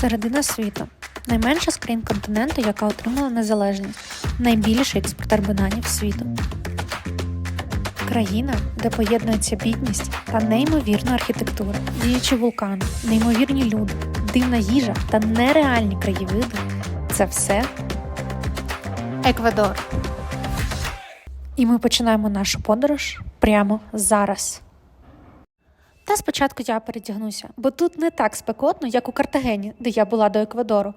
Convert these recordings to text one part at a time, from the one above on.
Середина світу. Найменша з країн континенту, яка отримала незалежність. Найбільший експортер бананів світу. Країна, де поєднується бідність та неймовірна архітектура, діючі вулкани, неймовірні люди, дивна їжа та нереальні краєвиди це все Еквадор. І ми починаємо нашу подорож прямо зараз. Та спочатку я передягнуся, бо тут не так спекотно, як у Картагені, де я була до Еквадору.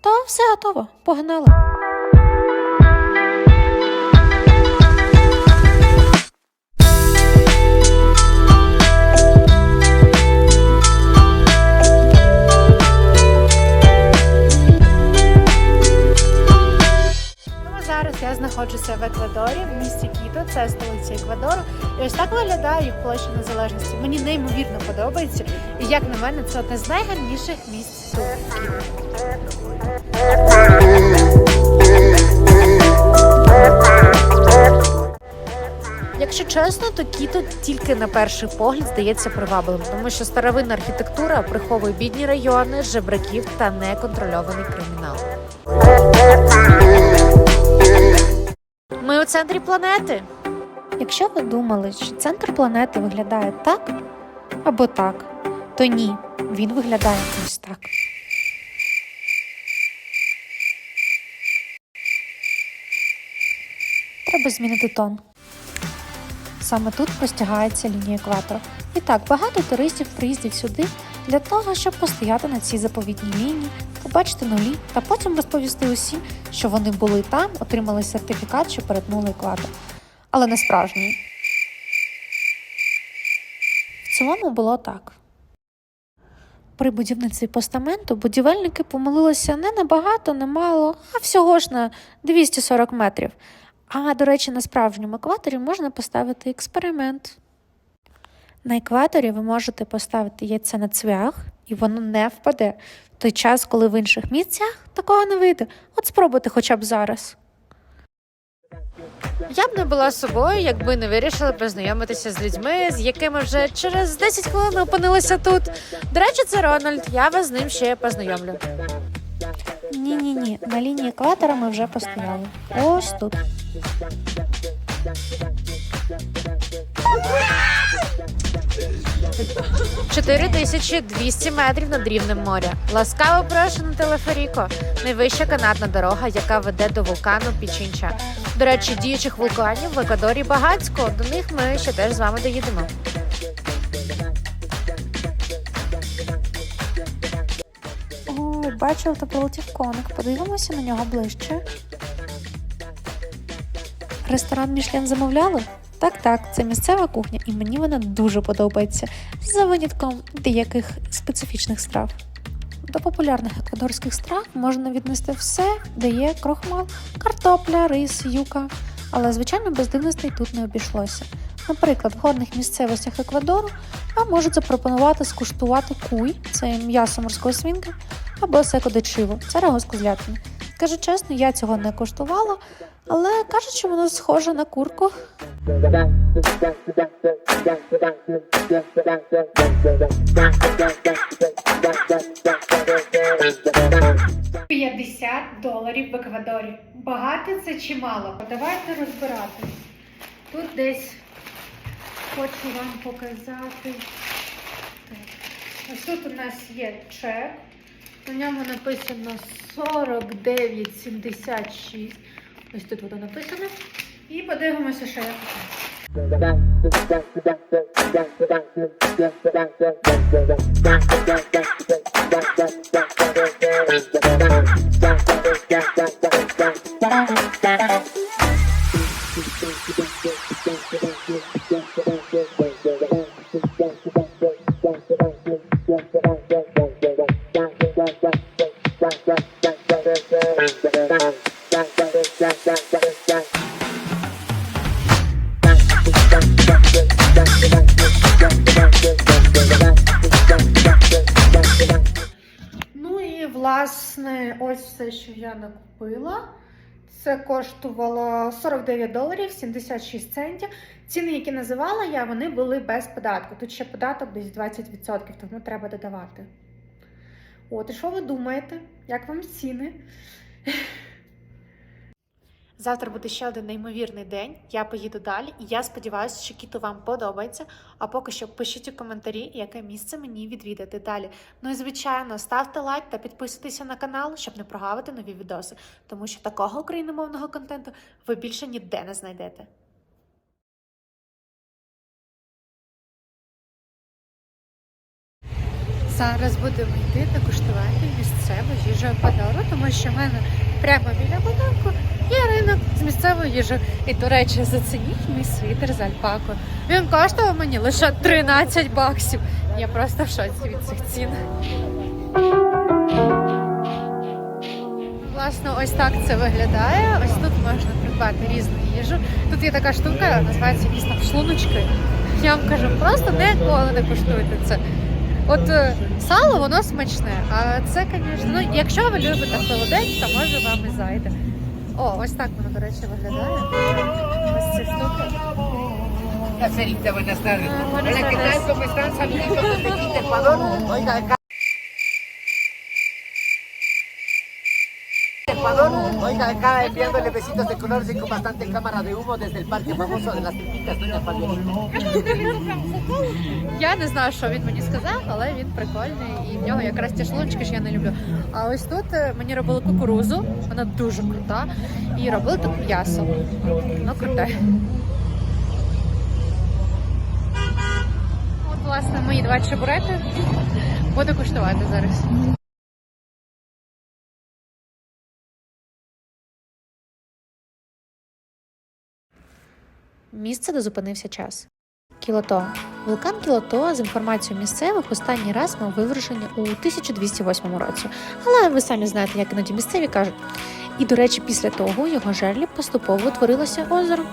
То все готово, погнали. Знаходжуся в Еквадорі, в місті Кіто, це столиця Еквадору. І ось так виглядає площа незалежності. Мені неймовірно подобається. І як на мене, це одне з найгарніших місць тут. Якщо чесно, то Кіто тільки на перший погляд здається привабливим, тому що старовинна архітектура приховує бідні райони, жебраків та неконтрольований кримінал. Центрі планети. Якщо ви думали, що центр планети виглядає так або так, то ні, він виглядає ось так. Треба змінити тон. Саме тут простягається лінія екватора. І так, багато туристів приїздять сюди для того, щоб постояти на цій заповітній лінії, побачити нулі та потім розповісти усім, що вони були там, отримали сертифікат, що перетнули екватор. Але не справжній. В цілому було так. При будівництві постаменту будівельники помилилися не на багато, не мало, а всього ж на 240 метрів. А, до речі, на справжньому екваторі можна поставити експеримент. На екваторі ви можете поставити яйце на цвях, і воно не впаде в той час, коли в інших місцях такого не вийде. От спробуйте хоча б зараз. Я б не була собою, якби не вирішила познайомитися з людьми, з якими вже через 10 хвилин опинилися тут. До речі, це Рональд. Я вас з ним ще познайомлю. Ні, ні, ні. На лінії екватора ми вже постояли. Ось тут. Ура! 4200 метрів над рівнем моря. Ласкаво прошу на телеферіко. Найвища канатна дорога, яка веде до вулкану Пічінча. До речі, діючих вулканів в Еквадорі багацько. До них ми ще теж з вами доїдемо. Ой, бачив та полетів коник. Подивимося на нього ближче. Ресторан Мішлен замовляли? Так, так, це місцева кухня, і мені вона дуже подобається, за винятком деяких специфічних страв. До популярних еквадорських страв можна віднести все, де є крохмал, картопля, рис, юка. Але, звичайно, без дивностей тут не обійшлося. Наприклад, в горних місцевостях Еквадору вам можуть запропонувати скуштувати куй, це м'ясо морської свинки, або секо де чиво, це рагу з козлятини. Скажу чесно, я цього не коштувала, але кажуть, що воно схоже на курку. П'ятдесят доларів в Еквадорі. Багато це чи мало? Давайте розбирати. Тут десь хочу вам показати. Ось тут у нас є чек. На ньому написано 49,76. Ось тут воно написано. І подивимося, що я купила. Накупила. Це коштувало 49 доларів 76 центів. Ціни, які називала я, вони були без податку. Тут ще податок десь 20%, тому треба додавати. От, і що ви думаєте? Як вам ціни? Завтра буде ще один неймовірний день. Я поїду далі, і я сподіваюся, що кіто вам подобається. А поки що пишіть у коментарі, яке місце мені відвідати далі. Ну і звичайно, ставте лайк та підписуйтеся на канал, щоб не прогавити нові відоси, тому що такого україномовного контенту ви більше ніде не знайдете. Зараз будемо йти та куштувати місцеву їжу Еквадору, тому що в мене прямо біля будинку є ринок з місцевою їжею. І, до речі, зацініть мій світер з альпако. Він коштував мені лише 13 баксів. Я просто в шоці від цих цін. Власне, ось так це виглядає. Ось тут можна придбати різну їжу. Тут є така штука, називається якісь там шлуночки. Я вам кажу, просто ніколи не куштуйте це. От е, сало воно смачне, а це, звісно, ну якщо ви любите холодець, то може вам і зайде. О, ось так воно, до речі, виглядає. Ось ці штуки. Hola, Sarita, buenas tardes. Ah, buenas Hola, ¿qué tardes. tal? ¿Cómo están? Saluditos desde Quito, Ecuador. Oiga, acá. Oiga, acá enviándole besitos de colores y con bastante cámara de humo desde el parque famoso de las tripitas, doña Palmerita. Я не знаю, що він мені сказав, але він прикольний і в нього якраз ті шлунчики, що я не люблю. А ось тут е, мені робили кукурузу, вона дуже крута. І робили тут м'ясо. Ну, круте. От, власне, мої два чебурети. Буду куштувати зараз. Місце, де зупинився час. Кілото. Вулкан Кілото, з інформацією місцевих, останній раз мав виверження у 1208 році. Але ви самі знаєте, як іноді місцеві кажуть. І, до речі, після того його жерлі поступово утворилося озеро.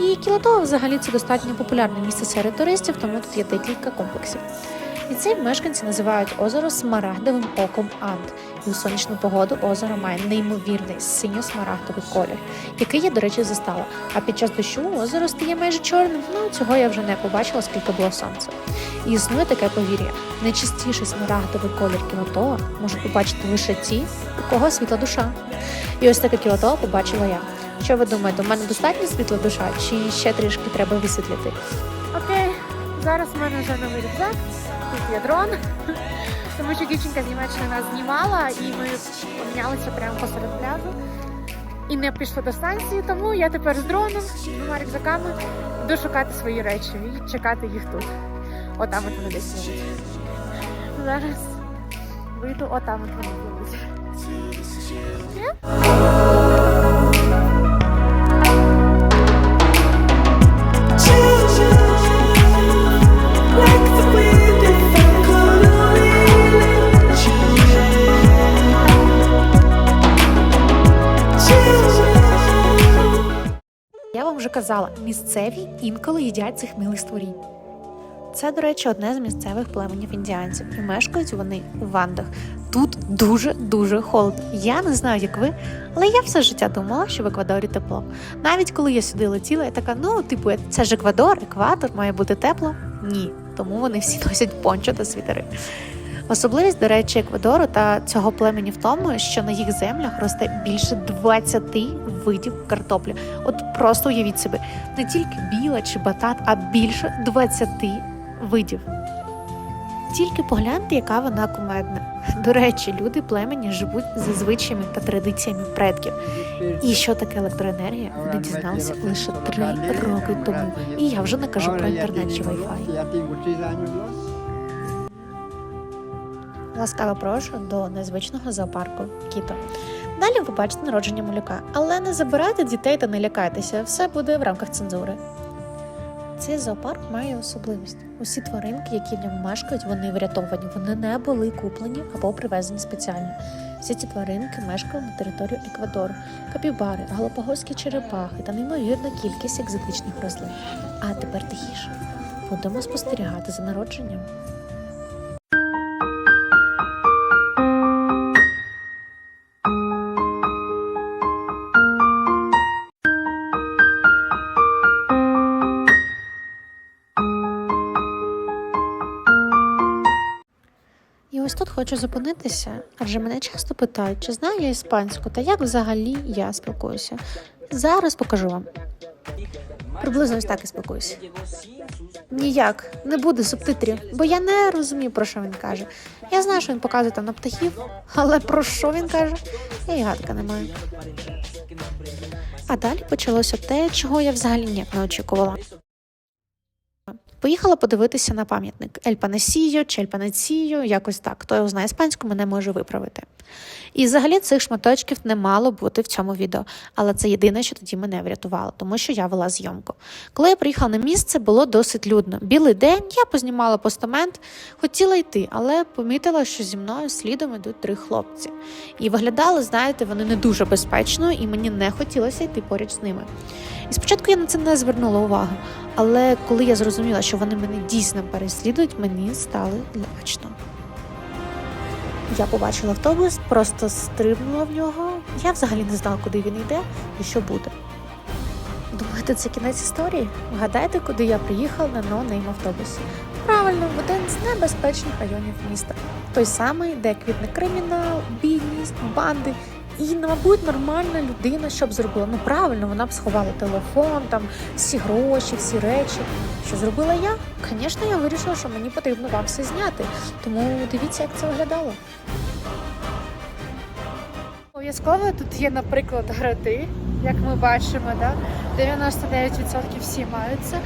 І Кілото взагалі це достатньо популярне місце серед туристів, тому тут є декілька комплексів. І цей мешканці називають озеро Смарагдовим оком Анд. У сонячну погоду озеро має неймовірний синьо-смарагдовий колір, який я, до речі, застала. А під час дощу озеро стає майже чорним. Ну цього я вже не побачила, оскільки було сонце. І існує таке повір'я: найчистіший смарагдовий колір кілотоа можуть побачити лише ті, у кого світла душа. І ось таке кілотоа побачила я. Що ви думаєте, у мене достатньо світла душа, чи ще трішки треба висвітлити? Окей, зараз в мене вже новий рюкзак, тут є дрон. Тому що дівчинка з Німеччини нас знімала і ми помінялися прямо посеред пляжу. І не пішли до станції, тому я тепер з дроном, з двома рюкзаками йду шукати свої речі і чекати їх тут. Отам от вони десь будуть. Зараз вийду, отам от вони будуть. Казала, місцеві інколи їдять цих милих створінь. Це, до речі, одне з місцевих племенів індіанців, і мешкають вони у вандах. Тут дуже дуже холодно. Я не знаю, як ви, але я все життя думала, що в Еквадорі тепло. Навіть коли я сюди летіла, я така, ну, типу, це ж Еквадор, екватор, має бути тепло. Ні, тому вони всі носять пончо та світери. Особливість, до речі, Еквадору та цього племені в тому, що на їх землях росте більше 20 видів картоплі. От просто уявіть собі, не тільки біла чи батат, а більше 20 видів. Тільки погляньте, яка вона кумедна. До речі, люди племені живуть за звичаями та традиціями предків. І що таке електроенергія, вони дізналися лише три роки тому. І я вже не кажу про інтернет чи Wi-Fi. Ласкаво прошу до незвичного зоопарку Кіто. Далі ви побачите народження малюка, але не забирайте дітей та не лякайтеся, все буде в рамках цензури. Цей зоопарк має особливість. Усі тваринки, які в ньому мешкають, вони врятовані, вони не були куплені або привезені спеціально. Всі ці тваринки мешкали на території Еквадору, капібари, галапагоські черепахи та неймовірна кількість екзотичних рослин. А тепер тихіше. Будемо спостерігати за народженням. Ось тут хочу зупинитися, адже мене часто питають, чи знаю я іспанську та як взагалі я спілкуюся. Зараз покажу вам. Приблизно ось так і спілкуюся. Ніяк, не буде субтитрів, бо я не розумію, про що він каже. Я знаю, що він показує там на птахів, але про що він каже, я і гадка не маю. А далі почалося те, чого я взагалі ніяк не очікувала. Поїхала подивитися на пам'ятник Ель Панесіо чи Ель Панецію, якось так. Хто його знає іспанську, мене може виправити. І взагалі цих шматочків не мало бути в цьому відео, але це єдине, що тоді мене врятувало, тому що я вела зйомку. Коли я приїхала на місце, було досить людно. Білий день, я познімала постамент, хотіла йти, але помітила, що зі мною слідом ідуть три хлопці. І виглядали, знаєте, вони не дуже безпечно, і мені не хотілося йти поруч з ними. І спочатку я на це не звернула увагу, але коли я зрозуміла, що вони мене дійсно переслідують, мені стало лячно. Я побачила автобус, просто стрибнула в нього. Я взагалі не знала, куди він йде і що буде. Думаєте, це кінець історії? Вгадайте, куди я приїхала на ноунейм автобусі. Правильно, в один з небезпечних районів міста. Той самий, де квітне кримінал, бідність, банди. І, мабуть, нормальна людина, що б зробила. Ну правильно, вона б сховала телефон, там всі гроші, всі речі. Що зробила я? Звісно, я вирішила, що мені потрібно вам все зняти. Тому дивіться, як це виглядало. Обов'язково тут є, наприклад, гради, як ми бачимо, да? 99% всі маються.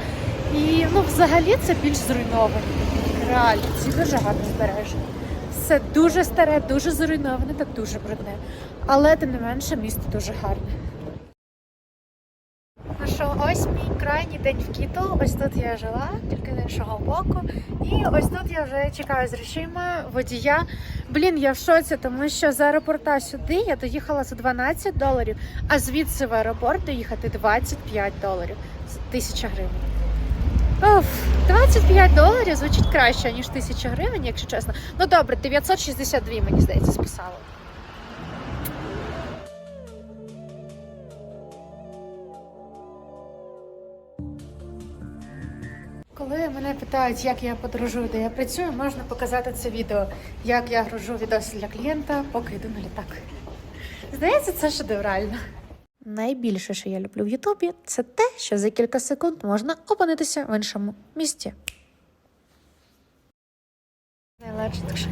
І ну, взагалі це більш зруйновано. Реально, ці дуже гарно збережені. Все дуже старе, дуже зруйноване та дуже брудне. Але тим не менше місто дуже гарне. Ну що, ось мій крайній день в Кіто. Ось тут я жила, тільки з іншого боку. І ось тут я вже чекаю з речима водія. Блін, я в шоці, тому що з аеропорта сюди я доїхала за 12 доларів, а звідси в аеропорт доїхати 25 доларів. Тисяча гривень. Оф, 25 доларів звучить краще, ніж 1000 гривень, якщо чесно. Ну добре, 962, мені здається, списала. Коли мене питають, як я подорожую, де я працюю, можна показати це відео, як я гружу відоси для клієнта, поки йду на літак. Здається, це шедеврально. Найбільше, що я люблю в Ютубі, це те, що за кілька секунд можна опинитися в іншому місті. Найлегше.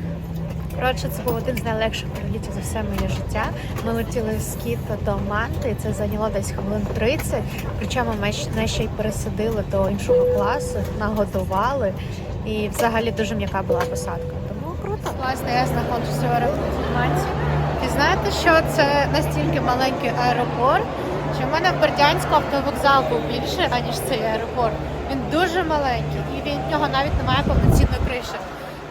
Коротше, це був один з найлегших прилітів за все моє життя. Ми летіли з Кіта до Манти, і це зайняло десь хвилин 30. Причому ми ще- й пересадили до іншого класу, нагодували. І взагалі дуже м'яка була посадка. Тому круто. Власне, я знаходжуся в аеропорту в І знаєте, що це настільки маленький аеропорт, що в мене в Бердянську автовокзал був більше, аніж цей аеропорт. Він дуже маленький, і від нього навіть немає повноцінної криші.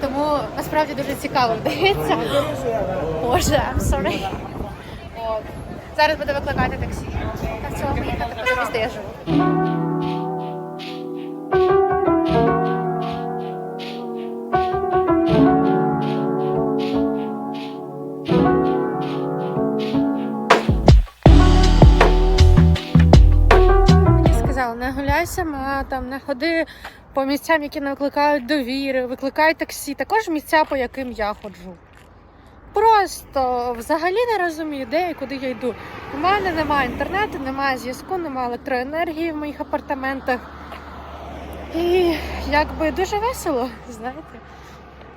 Тому насправді дуже цікаво вдається. Боже, I'm sorry. От. Зараз буду викликати таксі. Та в цілому по я живу. Не гуляйся не ходи по місцям, які не викликають довіри, викликай таксі. Також місця, по яким я ходжу. Просто взагалі не розумію, де і куди я йду. У мене немає інтернету, немає зв'язку, немає електроенергії в моїх апартаментах. І якби дуже весело, знаєте.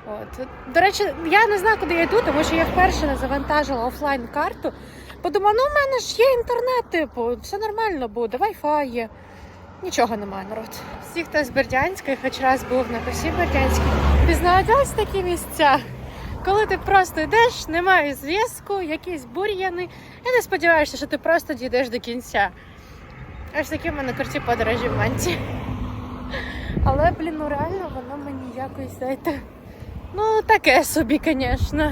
От. До речі, я не знаю, куди я йду, тому що я вперше не завантажила офлайн карту. Подумала, ну в мене ж є інтернет, типу, все нормально буде, Wi-Fi є. Нічого немає, народ. Всі, хто з Бердянська, і хоч раз був на косі Бердянській, пізнають ось такі місця. Коли ти просто йдеш, немає зв'язку, якісь бур'яни, і не сподіваєшся, що ти просто дійдеш до кінця. Аж такі в мене круті подорожі в манті. Але, блін, ну реально воно мені якось, знаєте, ну таке собі, звісно.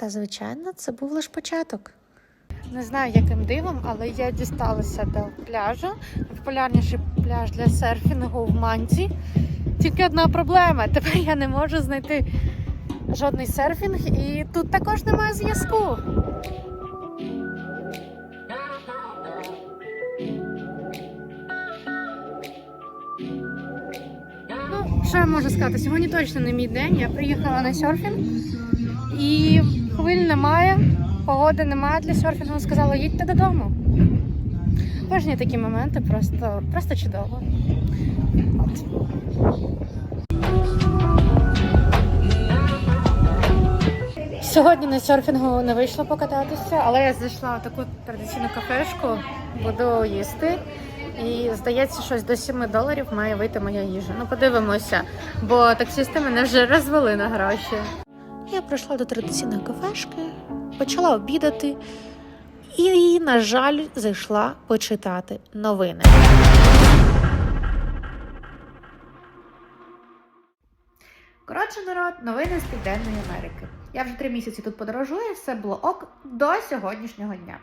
Та звичайно, це був лише початок. Не знаю, яким дивом, але я дісталася до пляжу. Найпопулярніший пляж для серфінгу в Манті. Тільки одна проблема. Тепер я не можу знайти жодний серфінг, і тут також немає зв'язку. що я можу сказати? Сьогодні точно не мій день. Я приїхала на серфінг і хвиль немає, погоди немає для серфінгу. Сказала, їдьте додому. Кожні такі моменти просто, просто чудово. Сьогодні на серфінгу не вийшло покататися, але я зайшла в таку традиційну кафешку, буду їсти. І здається, щось до 7 доларів має вийти моя їжа. Ну подивимося, бо таксісти мене вже розвели на гроші. Я прийшла до традиційної кафешки, почала обідати і, на жаль, зайшла почитати новини. Коротше, народ, новини з Південної Америки. Я вже три місяці тут подорожую, все було ок до сьогоднішнього дня.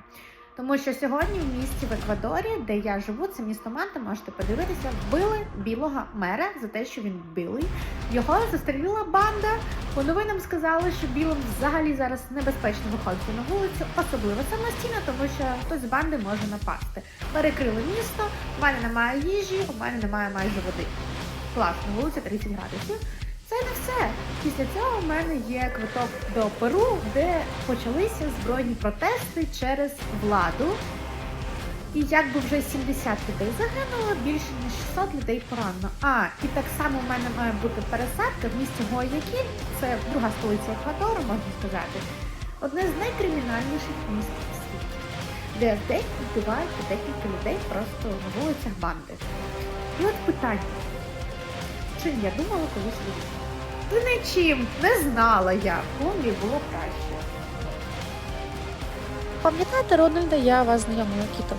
Тому що сьогодні в місті в Еквадорі, де я живу, це місто Манта, можете подивитися, вбили білого мера за те, що він білий. Його застрілила банда. По новинам сказали, що білим взагалі зараз небезпечно виходити на вулицю, особливо самостійно, тому що хтось з банди може напасти. Перекрили місто, у мене немає їжі, у мене немає майже води. Класно, вулиця 30 градусів. Це не все. Після цього в мене є квиток до Перу, де почалися збройні протести через владу. І якби вже 70 людей загинуло, більше ніж 600 людей поранено. А, і так само в мене має бути пересадка в місті Гуаякіль, це друга столиця Еквадору, можна сказати. Одне з найкримінальніших міст у світі, де в день вбивають декілька людей просто на вулицях банди. І от питання. Чим я думала колись вирішила? Та нічим, не знала я. В Колумбії було краще. Пам'ятаєте, Рональда, я вас знайомила Кіто.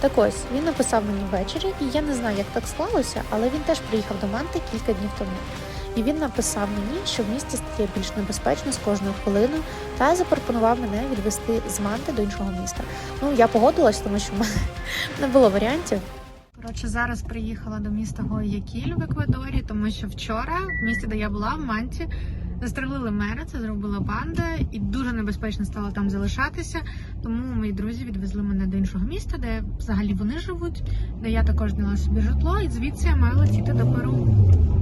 Так ось він написав мені ввечері, і я не знаю, як так склалося, але він теж приїхав до Манти кілька днів тому. І він написав мені, що в місті стає більш небезпечно з кожною хвилиною, та запропонував мене відвести з Манти до іншого міста. Ну я погодилась, тому що в мене не було варіантів. Коротше, зараз приїхала до міста Гоякіль в Еквадорі, тому що вчора в місті, де я була, в Манті, застрелили мера, це зробила банда, і дуже небезпечно стало там залишатися. Тому мої друзі відвезли мене до іншого міста, де взагалі вони живуть, де я також дала собі житло, і звідси я маю летіти до Перу.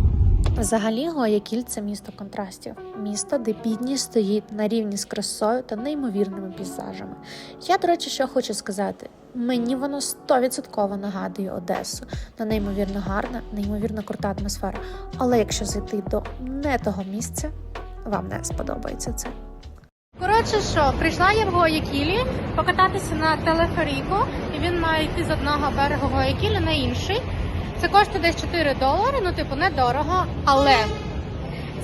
Взагалі, Гуаякіль – це місто контрастів, місто, де бідність стоїть на рівні з красою та неймовірними пейзажами. Я, до речі, що хочу сказати. Мені воно стовідсотково нагадує Одесу. На неймовірно гарна, неймовірно крута атмосфера. Але якщо зайти до не того місця, вам не сподобається це. Коротше, що прийшла я в Гуаякілі покататися на телеферіку, і він має йти з одного берегу Гуаякілі на інший. Це коштує десь 4 долари, ну типу недорого, але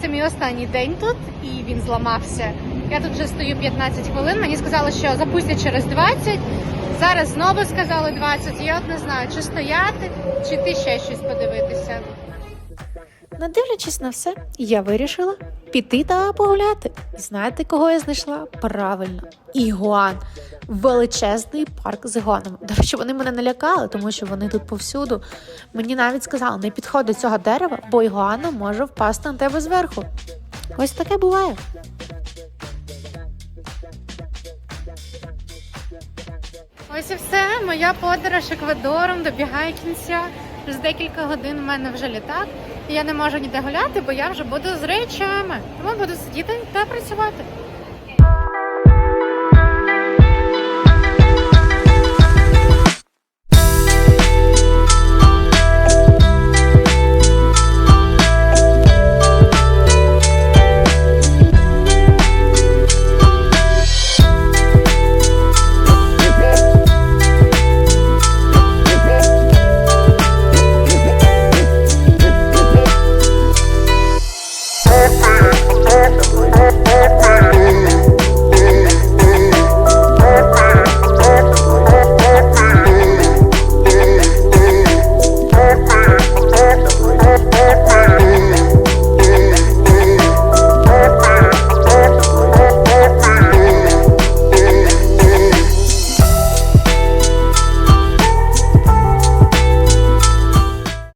це мій останній день тут, і він зламався. Я тут вже стою 15 хвилин. Мені сказали, що запустять через 20. Зараз знову сказали 20. Я от не знаю, чи стояти, чи ти ще щось подивитися. Не дивлячись на все, я вирішила піти та погуляти. Знаєте, кого я знайшла? Правильно, ігуан. Величезний парк з ігуанами. До речі, вони мене налякали, тому що вони тут повсюду. Мені навіть сказали, не підходь до цього дерева, бо ігуана може впасти на тебе зверху. Ось таке буває. Ось і все. Моя подорож Еквадором добігає кінця. Через декілька годин в мене вже літак, і я не можу ніде гуляти, бо я вже буду з речами. Тому буду сидіти та працювати.